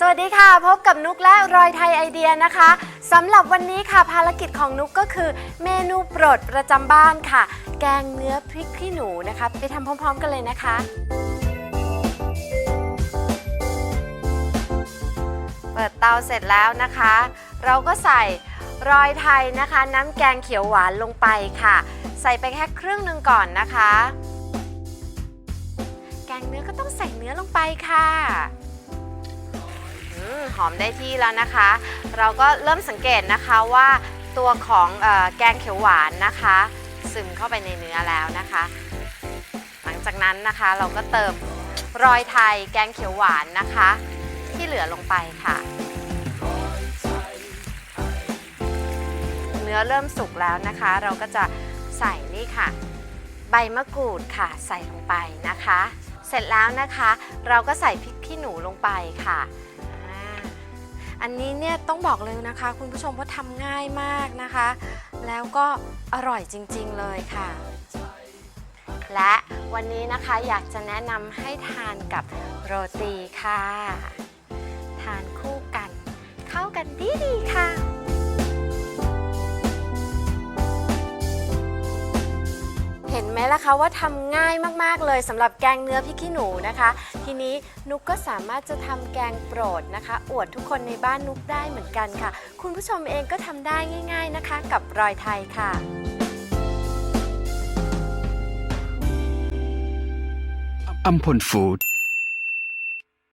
สวัสดีค่ะพบกับนุกและรอยไทยไอเดียนะคะสำหรับวันนี้ค่ะภารกิจของนุกก็คือ เมนูโปรดประจำบ้านค่ะ แกงเนื้อพริกขี้หนูนะคะ ไปทำพร้อม ๆ กันเลยนะคะ เปิดเตาเสร็จแล้วนะคะ เราก็ใส่รอยไทยนะคะ น้ำแกงเขียวหวานลงไปค่ะ ใส่ไปแค่ครึ่งหนึ่งก่อนนะคะ แกงเนื้อก็ต้องใส่เนื้อลงไปค่ะ มหอมได้ที่แล้วนะคะ เราก็เริ่มสังเกตนะคะว่าตัวของอแกงเขียวหวานนะคะ ซึมเข้าไปในเนื้อแล้วนะคะ หลังจากนั้นนะคะเราก็เติมรอยไทยแกงเขียวหวานนะคะ ที่เหลือลงไปค่ะ เนื้อเริ่มสุกแล้วนะคะ เราก็จะใส่นี่ค่ะ ใบมะกรูดค่ะใส่ลงไปนะคะ เสร็จแล้วนะคะ เราก็ใส่พริกขี้หนูลงไปค่ะ อันนี้เนี่ยต้องบอกเลยนะคะ คุณผู้ชมว่าทำง่ายมากนะคะ แล้วก็อร่อยจริงๆเลยค่ะ และวันนี้นะคะอยากจะแนะนำให้ทานกับโรตีค่ะ ทานคู่กัน เข้ากันดีๆค่ะ ห็นไหมล่ะคะว่าทำง่ายมากๆเลยสำหรับแกงเนื้อพริกขี้หนูนะคะ ทีนี้นุกก็สามารถจะทำแกงโปรดนะคะ อวดทุกคนในบ้านนุกได้เหมือนกันค่ะ คุณผู้ชมเองก็ทำได้ง่าย ๆนะคะ กับรอยไทยค่ะอัมพลฟู้ด